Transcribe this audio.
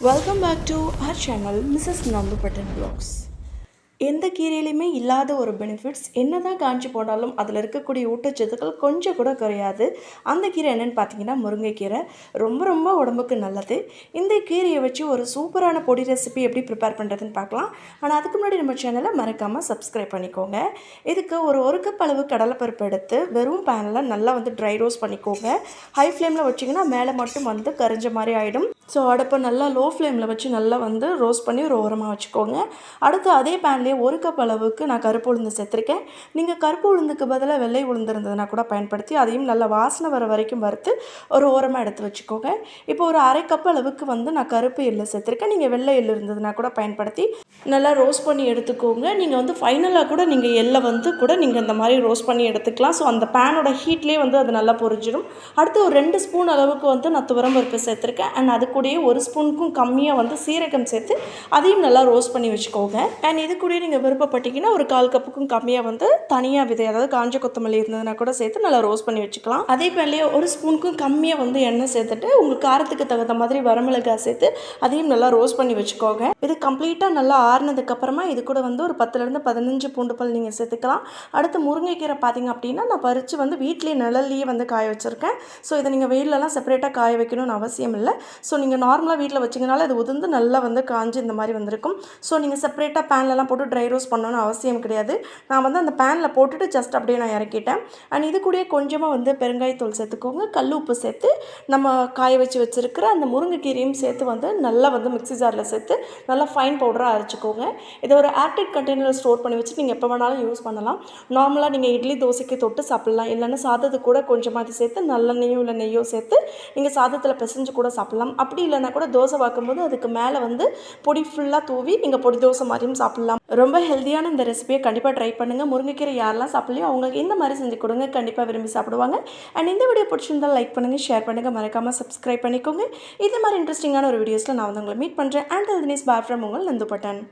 Welcome back to our channel Mrs. Nandu Button Blogs. எந்த கீரையிலையுமே இல்லாத ஒரு பெனிஃபிட்ஸ் என்ன தான் காஞ்சி போனாலும் அதில் இருக்கக்கூடிய ஊட்டச்சத்துக்கள் கொஞ்சம் கூட குறையாது. அந்த கீரை என்னென்னு பார்த்தீங்கன்னா முருங்கைக்கீரை. ரொம்ப ரொம்ப உடம்புக்கு நல்லது. இந்த கீரையை வச்சு ஒரு சூப்பரான பொடி ரெசிபி எப்படி ப்ரிப்பேர் பண்ணுறதுன்னு பார்க்கலாம் ஆனால் அதுக்கு முன்னாடி நம்ம சேனலை மறக்காமல் சப்ஸ்கிரைப் பண்ணிக்கோங்க. இதுக்கு ஒரு ஒரு கப் அளவு கடலைப்பருப்பு எடுத்து வெறும் பேனில் நல்லா வந்து ட்ரை ரோஸ்ட் பண்ணிக்கோங்க. ஹை ஃப்ளேமில் வச்சிங்கன்னா மேலே மட்டும் வந்து கரிஞ்ச மாதிரி ஆகிடும் ஸோ அடுப்பை நல்லா லோ ஃப்ளேமில் வச்சு நல்லா வந்து ரோஸ்ட் பண்ணி ஒரு ஓரமாக வச்சுக்கோங்க. அடுத்து அதே பேன்லேயே ஒரு கப் அளவுக்கு நான் கருப்பு உளுந்து சேர்த்துருக்கேன். நீங்கள் கருப்பு உளுந்துக்கு பதிலாக வெள்ளை உளுந்து இருந்ததுன்னா கூட பயன்படுத்தி அதையும் நல்லா வாசனை வர வரைக்கும் வறுத்து ஒரு ஓரமாக எடுத்து வச்சுக்கோங்க. இப்போ ஒரு அரை கப் அளவுக்கு வந்து நான் கருப்பு எள்ளு சேர்த்துருக்கேன். நீங்கள் வெள்ளை எள்ளு இருந்ததுன்னா கூட பயன்படுத்தி நல்லா ரோஸ்ட் பண்ணி எடுத்துக்கோங்க. நீங்கள் வந்து ஃபைனலாக கூட நீங்கள் எள்ளை வந்து கூட நீங்கள் இந்த மாதிரி ரோஸ்ட் பண்ணி எடுத்துக்கலாம். ஸோ அந்த பேனோட ஹீட்லேயே வந்து அது நல்லா பொரிஞ்சிடும். அடுத்து ஒரு ரெண்டு ஸ்பூன் அளவுக்கு வந்து நான் துவரம் பருப்பு சேர்த்துருக்கேன். அண்ட் அது கூடயே ஒரு ஸ்பூனுக்கும் கம்மியாக வந்து சீரகம் சேர்த்து அதையும் நல்லா ரோஸ்ட் பண்ணி வச்சுக்கோங்க. அண்ட் இது நீங்கள் விருப்பப்பட்டீங்கன்னா ஒரு கால் கப்புக்கும் கம்மியாக வந்து தனியாக விதை அதாவது காஞ்ச கொத்தமல்லி இருந்ததுன்னா கூட சேர்த்து நல்லா ரோஸ்ட் பண்ணி வச்சுக்கலாம். அதே பேன்லேயே ஒரு ஸ்பூனுக்கும் கம்மியாக வந்து எண்ணெய் சேர்த்துட்டு உங்கள் காரத்துக்கு தகுந்த மாதிரி வரமிளகாய் சேர்த்து அதையும் நல்லா ரோஸ்ட் பண்ணி வச்சுக்கோங்க. இது கம்ப்ளீட்டாக நல்லா ஆறுனதுக்கப்புறமா இது கூட வந்து ஒரு பத்துலேருந்து பதினஞ்சு பூண்டு பல் நீங்கள் சேர்த்துக்கலாம். அடுத்து முருங்கைக்கீரை பார்த்தீங்க அப்படின்னா நான் பறித்து வந்து வீட்லேயே நிழல்லையே வந்து காய வச்சுருக்கேன். ஸோ இதை நீங்கள் வெயிலெலாம் செப்பரேட்டாக காய வைக்கணும்னு அவசியம் இல்லை. ஸோ நீங்கள் நார்மலாக வீட்டில் வச்சிங்கனால அது உதிர்ந்து நல்லா வந்து காஞ்சு இந்த மாதிரி வந்திருக்கும். ஸோ நீங்கள் செப்பரேட்டாக பேன்லலாம் போட்டு ட்ரை ரோஸ்ட் பண்ணணும்னு அவசியம் கிடையாது. நான் வந்து அந்த பேனில் போட்டுட்டு ஜஸ்ட் அப்படியே நான் இறக்கிட்டேன். அண்ட் இது கூடயே கொஞ்சமாக வந்து பெருங்காயத்தூள் சேர்த்துக்கோங்க. கல் உப்பு சேர்த்து நம்ம காய வச்சு வச்சுருக்கிற அந்த முருங்கைக்கீரையும் சேர்த்து வந்து நல்லா வந்து மிக்ஸி ஜாரில் சேர்த்து நல்லா ஃபைன் பவுடராக அரைச்சிக்கோங்க. இதை ஒரு ஏர்டைட் கண்டெய்னரில் ஸ்டோர் பண்ணி வச்சு நீங்கள் எப்போ வேணாலும் யூஸ் பண்ணலாம். நார்மலாக நீங்கள் இட்லி தோசைக்கு தொட்டு சாப்பிட்லாம். இல்லைன்னா சாதத்துக்கு கூட கொஞ்சமாக அது சேர்த்து நல்லெண்ணெயோ இல்லை நெய்யோ சேர்த்து நீங்கள் சாதத்தில் பிசைஞ்சு கூட சாப்பிட்லாம். அப்படி இல்லைன்னா கூட தோசை பார்க்கும்போது அதுக்கு மேலே வந்து பொடி ஃபுல்லாக தூவி நீங்கள் பொடி தோசை மாதிரியும் சாப்பிட்லாம். ரொம்ப ஹெல்த்தியான இந்த ரெசிபியை கண்டிப்பாக ட்ரை பண்ணுங்கள் முருங்கைக்கீரை யாரெல்லாம் சாப்பிடலையோ அவங்களுக்கு இந்த மாதிரி செஞ்சு கொடுங்க. கண்டிப்பாக விரும்பி சாப்பிடுவாங்க. அண்ட் இந்த வீடியோ பிடிச்சிருந்தால் லைக் பண்ணுங்கள் ஷேர் பண்ணுங்கள் மறக்காமல் சப்ஸ்கிரைப் பண்ணிக்கோங்க. இது மாதிரி இன்ட்ரெஸ்டிங்கான ஒரு வீடியோஸில் நான் வந்து உங்களை மீட் பண்ணுறேன் அண்ட் தினேஷ் பாய் ஃப்ரம் உங்கள் நந்துப்பட்டன்